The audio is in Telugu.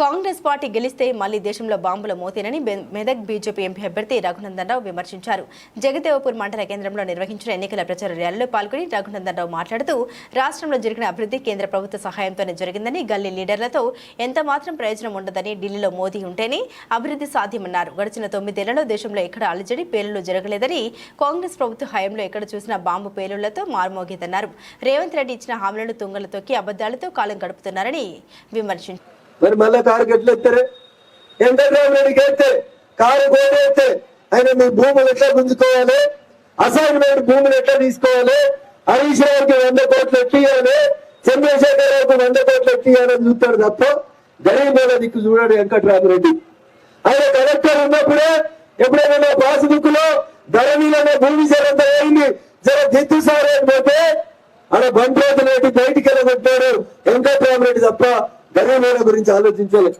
కాంగ్రెస్ పార్టీ గెలిస్తే మళ్ళీ దేశంలో బాంబుల మోతేనని మెదక్ బీజేపీ ఎంపీ అభ్యర్థి రఘునందన్ రావు విమర్శించారు. జగదేవపూర్ మండల కేంద్రంలో నిర్వహించిన ఎన్నికల ప్రచార ర్యాలీలో పాల్గొని రఘునందన్ రావు మాట్లాడుతూ రాష్ట్రంలో జరిగిన అభివృద్ధి కేంద్ర ప్రభుత్వ సహాయంతోనే జరిగిందని గల్లీ లీడర్లతో ఎంత మాత్రం ప్రయోజనం ఉండదని ఢిల్లీలో మోదీ ఉంటేనే అభివృద్ధి సాధ్యమన్నారు. గడిచిన తొమ్మిదేళ్ళలో దేశంలో ఎక్కడ అలజడి పేలుళ్ళు జరగలేదని కాంగ్రెస్ ప్రభుత్వ హయాంలో ఎక్కడ చూసినా బాంబు పేలుళ్ళతో మారుమోగేదన్నారు. రేవంత్ రెడ్డి ఇచ్చిన హామీలను తుంగలు తొక్కి అబద్దాలతో కాలం గడుపుతున్నారని విమర్శించారు మరి మళ్ళా కారు గట్లు ఎత్తారే? ఎండగ్రామ్ రెడ్డికి ఎత్తే కారు కోడి ఎత్తే ఆయన మీ భూములు ఎట్లా గుంజుకోవాలి? అసైన్మెంట్ భూములు ఎట్లా తీసుకోవాలి? హరీష్ రావుకి వంద కోట్లు ఎట్టియాలి చంద్రశేఖర్ రావుకి వంద కోట్లు ఎట్టియాలని చూస్తాడు తప్ప గరీబ్ దిక్కు చూడాడు వెంకటరామరెడ్డి. ఆయన కలెక్టర్ ఉన్నప్పుడే ఎప్పుడైనా నా దిక్కులో లో ధరణిలోనే భూమి జరంతా అయింది జర దిత్తు సార్ అని పోతే ఆడ బండ్రోజు రెడ్డి బయటికి వెళ్ళగొట్టాడు వెంకటరామరెడ్డి తప్ప గరీబ్ గురించి ఆలోచించాలి.